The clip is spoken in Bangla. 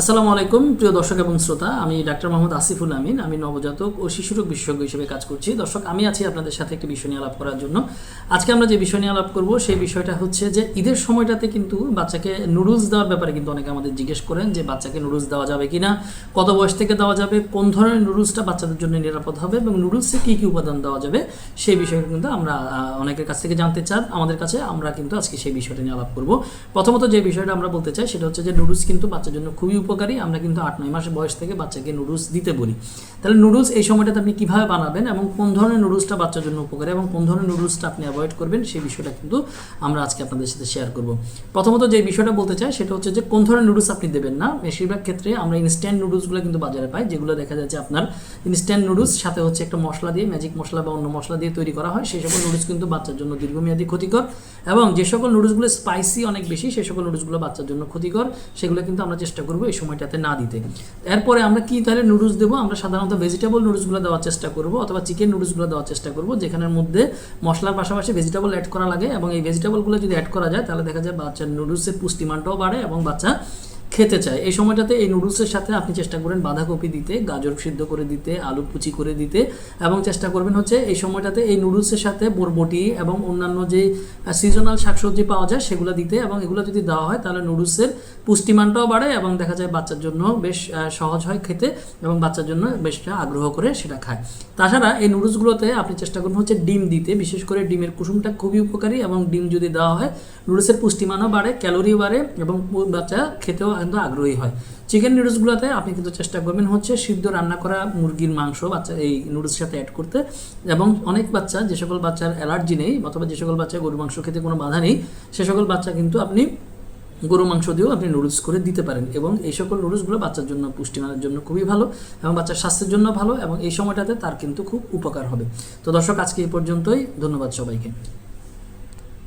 আসসালামু আলাইকুম, প্রিয় দর্শক এবং শ্রোতা। আমি ডাক্তার মোহাম্মদ আসিফুল আমিন। আমি নবজাতক ও শিশুরোগ বিশেষজ্ঞ হিসেবে কাজ করছি। দর্শক, আমি আছি আপনাদের সাথে একটি বিষয় নিয়ে আলাপ করার জন্য। আজকে আমরা যে বিষয় নিয়ে আলাপ করব, সেই বিষয়টা হচ্ছে যে ঈদের সময়টাতে কিন্তু বাচ্চাকে নুডলস দেওয়ার ব্যাপারে কিন্তু অনেকে আমাদের জিজ্ঞেস করেন যে বাচ্চাকে নুডলস দেওয়া যাবে কিনা, কত বয়স থেকে দেওয়া যাবে, কোন ধরনের নুডলসটা বাচ্চাদের জন্য নিরাপদ হবে এবং নুডলসে কী কী উপাদান দেওয়া যাবে, সেই বিষয়টা কিন্তু আমরা অনেকের কাছ থেকে জানতে চান। আমাদের কাছে আমরা কিন্তু আজকে সেই বিষয়টা নিয়ে আলাপ করব। প্রথমত যে বিষয়টা আমরা বলতে চাই, সেটা হচ্ছে যে নুডলস কিন্তু বাচ্চার জন্য খুবই উপকারী, আমরা কিন্তু আট, নয় মাস বয়স থেকে বাচ্চাকে নুডলস দিতে বলি। তাহলে নুডলস এই সময়টাতে আপনি কীভাবে বানাবেন এবং কোন ধরনের নুডলসটা বাচ্চার জন্য উপকারী এবং কোন ধরনের নুডলসটা আপনি অ্যাভয়েড করবেন, সেই বিষয়টা কিন্তু আমরা আজকে আপনাদের সাথে শেয়ার করব। প্রথমত যে বিষয়টা বলতে চাই, সেটা হচ্ছে যে কোন ধরনের নুডলস আপনি দেবেন না, বেশিরভাগ ক্ষেত্রে আমরা ইনস্ট্যান্ট নুডলসগুলো কিন্তু বাজারে পাই, যেগুলো দেখা যাচ্ছে আপনার ইনস্ট্যান্ট নুডলস সাথে হচ্ছে একটা মশলা দিয়ে ম্যাজিক মশলা বা অন্য মশলা দিয়ে তৈরি করা হয়, সেই সকল নুডলস কিন্তু বাচ্চার জন্য দীর্ঘমেয়াদী ক্ষতিকর এবং যে সকল নুডলসগুলো স্পাইসি অনেক বেশি সেই সকল নুডলসগুলো বাচ্চার জন্য ক্ষতিকর, সেগুলো কিন্তু আমরা চেষ্টা করব সময়টাতে না দিতে। এরপরে আমরা কি তাহলে নুডলস দেবো? আমরা সাধারণত ভেজিটেবল নুডলসগুলো দেওয়ার চেষ্টা করব অথবা চিকেন নুডলসগুলো দেওয়ার চেষ্টা করব, যেখানের মধ্যে মশলার পাশাপাশি ভেজিটেবল অ্যাড করা লাগে এবং এই ভেজিটেবলগুলো যদি অ্যাড করা যায়, তাহলে দেখা যায় বাচ্চার নুডলসের পুষ্টিমানটাও বাড়ে এবং বাচ্চা খেতে চায়। এই সময়টাতে এই নুডলসের সাথে আপনি চেষ্টা করেন বাঁধাকপি দিতে, গাজর সিদ্ধ করে দিতে, আলু কুচি করে দিতে এবং চেষ্টা করবেন হচ্ছে এই সময়টাতে এই নুডলসের সাথে বরবটি এবং অন্যান্য যে সিজনাল শাকসবজি পাওয়া যায় সেগুলো দিতে এবং এগুলো যদি দেওয়া হয় তাহলে নুডলসের পুষ্টিমানটাও বাড়ে এবং দেখা যায় বাচ্চার জন্য বেশ সহজ হয় খেতে এবং বাচ্চার জন্য বেশ আগ্রহ করে সেটা খায়। তাছাড়া এই নুডলসগুলোতে আপনি চেষ্টা করুন হচ্ছে ডিম দিতে, বিশেষ করে ডিমের কুসুমটা খুবই উপকারী এবং ডিম যদি দেওয়া হয় নুডলসের পুষ্টিমানও বাড়ে, ক্যালোরিও বাড়ে এবং বাচ্চা খেতেও কিন্তু আগ্রহী হয়। চিকেন নুডলসগুলোতে আপনি কিন্তু চেষ্টা করবেন হচ্ছে সিদ্ধ রান্না করা মুরগির মাংস বাচ্চা এই নুডলসের সাথে অ্যাড করতে। এবং অনেক বাচ্চা, যে সকল বাচ্চার অ্যালার্জি নেই অথবা যে সকল বাচ্চা গরু মাংস খেতে কোনো বাধা নেই, সে সকল বাচ্চা কিন্তু আপনি গরু মাংস দিয়েও আপনি নুডলস করে দিতে পারেন। এবং এই সকল নুডলসগুলো বাচ্চার জন্য পুষ্টিমানের জন্য খুবই ভালো এবং বাচ্চার স্বাস্থ্যের জন্য ভালো এবং এই সময়টাতে তার কিন্তু খুব উপকার হবে। তো দর্শক, আজকে এই পর্যন্তই। ধন্যবাদ সবাইকে।